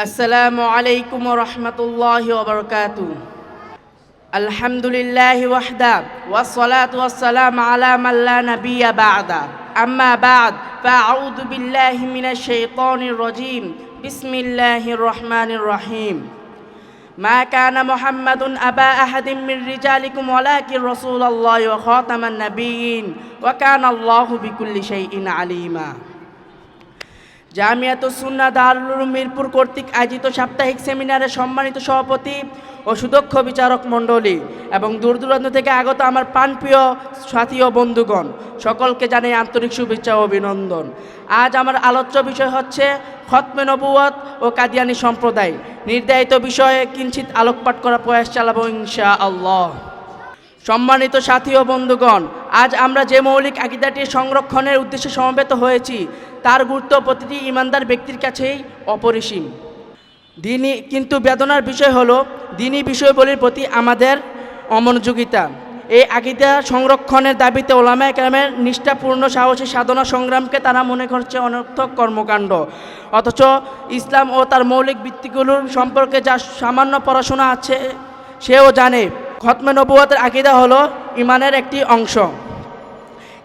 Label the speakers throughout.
Speaker 1: السلام عليكم ورحمة الله وبركاته الحمد لله وحده والصلاة والسلام على من لا نبي بعده أما بعد فأعوذ بالله من الشيطان الرجيم بسم الله الرحمن الرحيم ما كان محمد أبا أحد من رجالكم ولكن رسول الله وخاتم النبيين وكان الله بكل شيء عليما জামিয়াত সুন্না দারুল মিরপুর কর্তৃক আয়োজিত সাপ্তাহিক সেমিনারে সম্মানিত সভাপতি ও সুদক্ষ বিচারক মণ্ডলী এবং দূর দূরান্ত থেকে আগত আমার প্রাণপ্রিয় সাথী ও বন্ধুগণ, সকলকে জানাই আন্তরিক শুভেচ্ছা ও অভিনন্দন। আজ আমার আলোচ্য বিষয় হচ্ছে খতমে নবুয়ত ও কাদিয়ানি সম্প্রদায়। নির্ধারিত বিষয়ে কিঞ্চিত আলোকপাত করার প্রয়াস চালাবো ইনশা আল্লাহ সম্মানিত সাথী ও বন্ধুগণ আজ আমরা যে মৌলিক আকিদাটি সংরক্ষণের উদ্দেশ্যে সমবেত হয়েছি, তার গুরুত্ব প্রতিটি ইমানদার ব্যক্তির কাছেই অপরিসীম। দিনই কিন্তু বেদনার বিষয় হলো দিনই বিষয়বলির প্রতি আমাদের অমনোযোগিতা। এই আকিদা সংরক্ষণের দাবিতে ওলামা একরামের নিষ্ঠাপূর্ণ সাহসী সাধনা সংগ্রামকে তারা মনে করছে অনর্থক কর্মকাণ্ড। অথচ ইসলাম ও তার মৌলিক ভিত্তিগুলোর সম্পর্কে যা সামান্য পড়াশোনা আছে, সেও জানে। খতমে নবুয়তের আকিদা হলো, ইমানের একটি অংশ।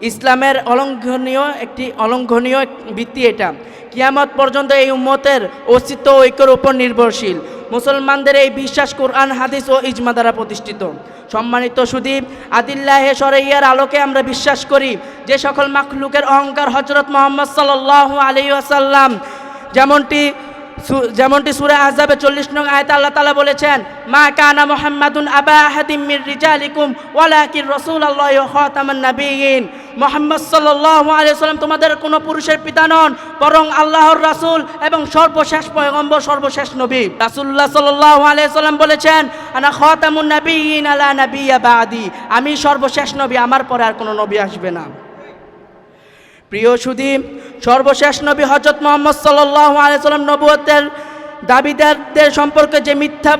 Speaker 1: ইসলামের অলঙ্ঘনীয় একটি অলঙ্ঘনীয় ভিত্তি এটা। কিয়ামত পর্যন্ত এই উম্মতের অস্তিত্ব ঐক্যের উপর নির্ভরশীল। মুসলমানদের এই বিশ্বাস কোরআন, হাদিস ও ইজমা দ্বারা প্রতিষ্ঠিত। সম্মানিত সুদীপ আদিল্লাহে সরাইয়ার আলোকে আমরা বিশ্বাস করি যে সকল মাখলুকের অহংকার হজরত মোহাম্মদ সাল্লাহ আলী আসাল্লাম যেমনটি যেমনটি সুরা আজাবে চল্লিশ নং আয়ত আল্লাহ তালা বলেছেন, মা কানা মোহাম্মদুন আবা আহাদিম মির রিজালিকুম ওয়ালাকির রসুল আল্লাহ খাতামান নাবিয়িন। মোহাম্মদ সাল্লাল্লাহু আলাইহি সাল্লাম তোমাদের কোনো পুরুষের পিতা নন, বরং আল্লাহর রাসূল এবং সর্বশেষ পয়গম্বর, সর্বশেষ নবী। রাসূলুল্লাহ সাল্লাল্লাহু আলাইহি সাল্লাম বলেছেন, আনা খাতামুন নাবিয়িন আলা নাবিয়্যা বাদি। আমি সর্বশেষ নবী, আমার পরে আর কোনো নবী আসবে না। প্রিয় সুদী, সর্বশেষ নবী হজরত মোহাম্মদ সাল্লাহ আলাইসাল্লাম নবুয়তের দাবিদারদের সম্পর্কে যে মিথ্যা,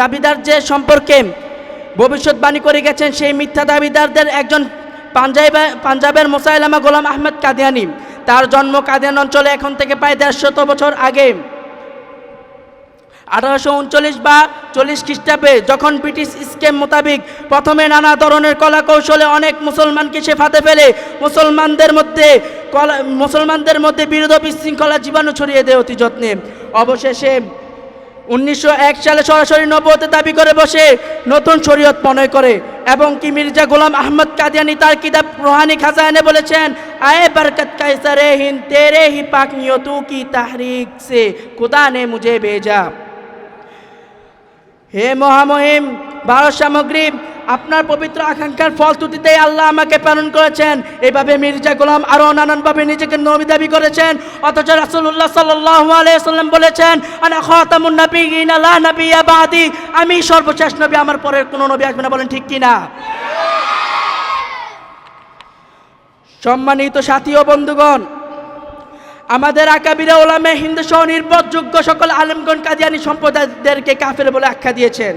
Speaker 1: দাবিদার যে সম্পর্কে ভবিষ্যৎবাণী করে গেছেন, সেই মিথ্যা দাবিদারদের একজন পাঞ্জাবে, পাঞ্জাবের মোসাইলামা গোলাম আহমেদ কাদিয়ানি। তার জন্ম কাদিয়ান অঞ্চলে এখন থেকে প্রায় দেড়শত বছর আগে। আঠারোশো উনচল্লিশ বা চল্লিশ খ্রিস্টাব্দে যখন ব্রিটিশ স্কেম মোতাবেক প্রথমে নানা ধরনের কলা কৌশলে অনেক মুসলমানকে সে ফাঁদে ফেলে, মুসলমানদের মধ্যে কলা, মুসলমানদের মধ্যে বিরোধ বিশৃঙ্খলা জীবাণু ছড়িয়ে দেয় অতি যত্নে। অবশেষে উনিশশো এক সালে সরাসরি নবতে দাবি করে বসে, নতুন শরীয়ত প্রণয় করে এবং কি মির্জা গোলাম আহমদ কাদিয়ানি তার কিতাব রোহানি খাজানে বলেছেন, আয়ে বরকত কায়সারে হিন তেরে হি পাক নিয়ত কি তাহরিক সে, খুদা নে মুজে ভেজা। হে মহামহিম, ভারত সামগ্রী, আপনার পবিত্র আকাঙ্ক্ষার ফল তুতিতে আল্লাহ আমাকে প্রেরণ করেছেন। এইভাবে মির্জা গোলাম আরও নানানভাবে নিজেকে নবী দাবি করেছেন। অথচ আলাইহি সাল্লাম বলেছেন আমি সর্বশেষ নবী, আমার পরের কোনো নবী আসবে না, বলেন ঠিক কি না? সম্মানিত সাথী ও বন্ধুগণ আমাদের আকাবিরা ওলামে হিন্দু সহ নির্ভরযোগ্য সকল আলমগণ কাদিয়ানি সম্প্রদায়দেরকে কাফের বলে আখ্যা দিয়েছেন।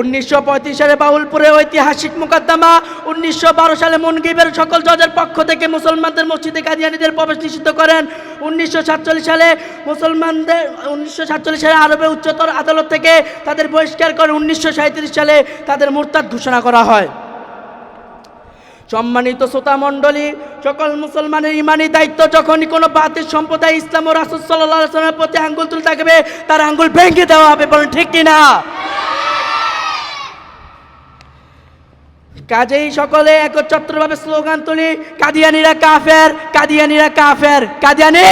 Speaker 1: উনিশশো পঁয়ত্রিশ সালে বাউলপুরে ঐতিহাসিক মোকদ্দমা, উনিশশো বারো সালে মুনগিবের সকল জজের পক্ষ থেকে মুসলমানদের মসজিদে কাদিয়ানিদের প্রবেশ নিষিদ্ধ করেন। উনিশশো সাতচল্লিশ সালে মুসলমানদের, উনিশশো সাতচল্লিশ সালে আরবে উচ্চতর আদালত থেকে তাদের বহিষ্কার করে উনিশশো সালে তাদের মুরতাদ ঘোষণা করা হয়। সম্মানিত শ্রোতা মণ্ডলী, সকল মুসলমানের ইমানি দায়িত্ব যখনই কোনো বাতিল সম্প্রদায় ইসলাম ও রাসুল সাল্লামের প্রতি আঙ্গুল তুলে থাকবে তার আঙ্গুল ভেঙে দেওয়া হবে বলেন, ঠিক কিনা কাজেই সকলে একচ্ছত্রভাবে স্লোগান তুলি, কাদিয়ানিরা কাফের কাদিয়ানিরা কাফের, কাদিয়ানি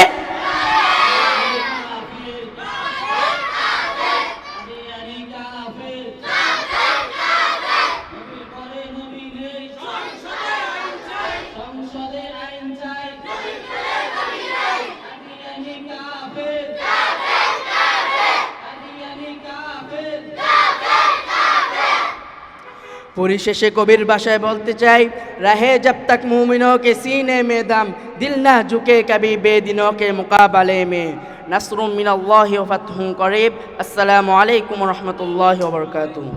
Speaker 2: সংসদে আইন চাই কাদিয়ানি কাফের কাদিয়ানি কাফের
Speaker 1: পরিশেষে কবির ভাষায় বলতে চাই, রাহে জব তক মুমিনো কে সিনে মে দাম, দিল না ঝুকে কবি বেদিনো কে মোকাবালে মে। নাসরুম মিনাল্লাহি ফাতহুম করিব। আসসালামু আলাইকুম রহমতুল্লাহি ওবরকাতুহু